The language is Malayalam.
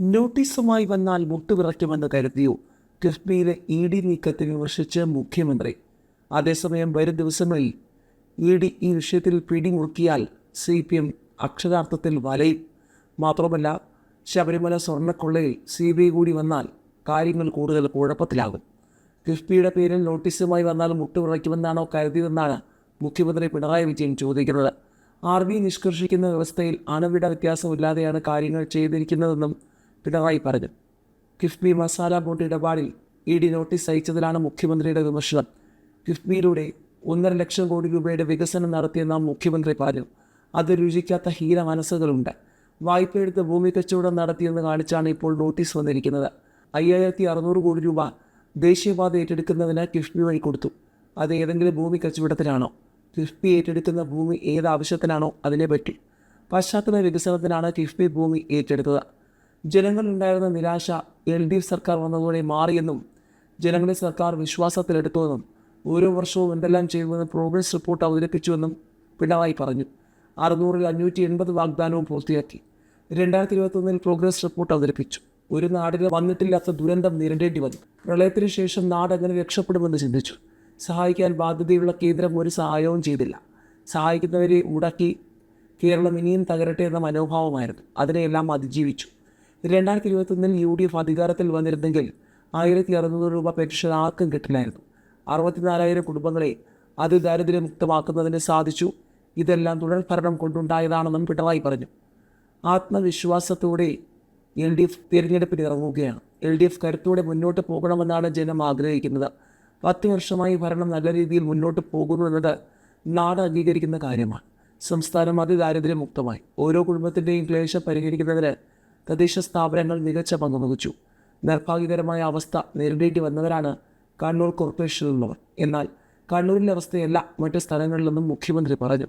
നോട്ടീസുമായി വന്നാൽ മുട്ടുവിറയ്ക്കുമെന്ന് കരുതിയോ? കിഫ്ബിയിലെ ഇ ഡി നീക്കത്തെ വിമർശിച്ച് മുഖ്യമന്ത്രി. അതേസമയം വരും ദിവസങ്ങളിൽ ഇ ഡി ഈ വിഷയത്തിൽ പിടിമുറുക്കിയാൽ സി പി എം അക്ഷരാർത്ഥത്തിൽ വലയും. മാത്രമല്ല ശബരിമല സ്വർണക്കൊള്ളയിൽ സി ബി ഐ കൂടി വന്നാൽ കാര്യങ്ങൾ കൂടുതൽ കുഴപ്പത്തിലാകും. കിഫ്ബിയുടെ പേരിൽ നോട്ടീസുമായി വന്നാൽ മുട്ടുവിറയ്ക്കുമെന്നാണോ കരുതിയതെന്നാണ് മുഖ്യമന്ത്രി പിണറായി വിജയൻ ചോദിക്കുന്നത്. ആർ ബി നിഷ്കർഷിക്കുന്ന വ്യവസ്ഥയിൽ അണുവിട വ്യത്യാസമില്ലാതെയാണ് കാര്യങ്ങൾ ചെയ്തിരിക്കുന്നതെന്നും പിണറായി പറഞ്ഞു. കിഫ്ബി മസാല ബോണ്ട് ഇടപാടിൽ ഇ ഡി നോട്ടീസ് അയച്ചതിലാണ് മുഖ്യമന്ത്രിയുടെ വിമർശനം. കിഫ്ബിയിലൂടെ ഒന്നര ലക്ഷം കോടി രൂപയുടെ വികസനം നടത്തിയെന്ന മുഖ്യമന്ത്രി പറഞ്ഞു. അത് രുചിക്കാത്ത ഹീന മനസ്സുകളുണ്ട്. വായ്പയെടുത്ത് ഭൂമി കച്ചവടം നടത്തിയെന്ന് കാണിച്ചാണ് ഇപ്പോൾ നോട്ടീസ് വന്നിരിക്കുന്നത്. അയ്യായിരത്തി അറുന്നൂറ് കോടി രൂപ ദേശീയപാത ഏറ്റെടുക്കുന്നതിന് കിഫ്ബി വഴി കൊടുത്തു. അത് ഏതെങ്കിലും ഭൂമി കച്ചവടത്തിനാണോ കിഫ്ബി ഏറ്റെടുക്കുന്ന ഭൂമി ഏത് ആവശ്യത്തിനാണോ അതിനെ പറ്റി. പശ്ചാത്തല വികസനത്തിനാണ് കിഫ്ബി ഭൂമി ഏറ്റെടുത്തത്. ജനങ്ങളിലുണ്ടായിരുന്ന നിരാശ എൽ ഡി എഫ് സർക്കാർ വന്നതോടെ മാറിയെന്നും ജനങ്ങളെ സർക്കാർ വിശ്വാസത്തിലെടുത്തുവെന്നും ഓരോ വർഷവും എന്തെല്ലാം ചെയ്യുമെന്ന് പ്രോഗ്രസ് റിപ്പോർട്ട് അവതരിപ്പിച്ചുവെന്നും പിണറായി പറഞ്ഞു. അറുന്നൂറിൽ അഞ്ഞൂറ്റി എൺപത് വാഗ്ദാനവും പൂർത്തിയാക്കി. രണ്ടായിരത്തി ഇരുപത്തൊന്നിൽ പ്രോഗ്രസ് റിപ്പോർട്ട് അവതരിപ്പിച്ചു. ഒരു നാടിന് വന്നിട്ടില്ലാത്ത ദുരന്തം നേരിടേണ്ടി വന്നു. പ്രളയത്തിന് ശേഷം നാട് എങ്ങനെ രക്ഷപ്പെടുമെന്ന് ചിന്തിച്ചു. സഹായിക്കാൻ ബാധ്യതയുള്ള കേന്ദ്രം ഒരു സഹായവും ചെയ്തില്ല. സഹായിക്കുന്നവരെ ഉടക്കി കേരളം ഇനിയും തകരട്ടെ എന്ന മനോഭാവമായിരുന്നു. അതിനെയെല്ലാം അതിജീവിച്ചു. രണ്ടായിരത്തി ഇരുപത്തൊന്നിൽ യു ഡി എഫ് അധികാരത്തിൽ വന്നിരുന്നെങ്കിൽ ആയിരത്തി അറുന്നൂറ് രൂപ പെൻഷൻ ആർക്കും കിട്ടില്ലായിരുന്നു. അറുപത്തിനാലായിരം കുടുംബങ്ങളെ അതിദാരിദ്ര്യമുക്തമാക്കുന്നതിന് സാധിച്ചു. ഇതെല്ലാം തുടർ ഭരണം കൊണ്ടുണ്ടായതാണെന്നും പിണറായി പറഞ്ഞു. ആത്മവിശ്വാസത്തോടെ എൽ ഡി എഫ് തിരഞ്ഞെടുപ്പിന് ഇറങ്ങുകയാണ്. എൽ ഡി എഫ് കരുത്തോടെ മുന്നോട്ട് പോകണമെന്നാണ് ജനം ആഗ്രഹിക്കുന്നത്. പത്ത് വർഷമായി ഭരണം നല്ല രീതിയിൽ മുന്നോട്ട് പോകുന്നു എന്നത് നാട് അംഗീകരിക്കുന്ന കാര്യമാണ്. സംസ്ഥാനം അതിദാരിദ്ര്യമുക്തമായി. ഓരോ കുടുംബത്തിന്റെയും ക്ലേശം പരിഹരിക്കുന്നതിന് തദ്ദേശ സ്ഥാപനങ്ങൾ മികച്ച പങ്ക് വഹിച്ചു. നിർഭാഗ്യകരമായ അവസ്ഥ നേരിടേണ്ടി വന്നവരാണ് കണ്ണൂർ കോർപ്പറേഷനിലുള്ളവർ. എന്നാൽ കണ്ണൂരിന്റെ അവസ്ഥയല്ല മറ്റ് സ്ഥലങ്ങളിലെന്നും മുഖ്യമന്ത്രി പറഞ്ഞു.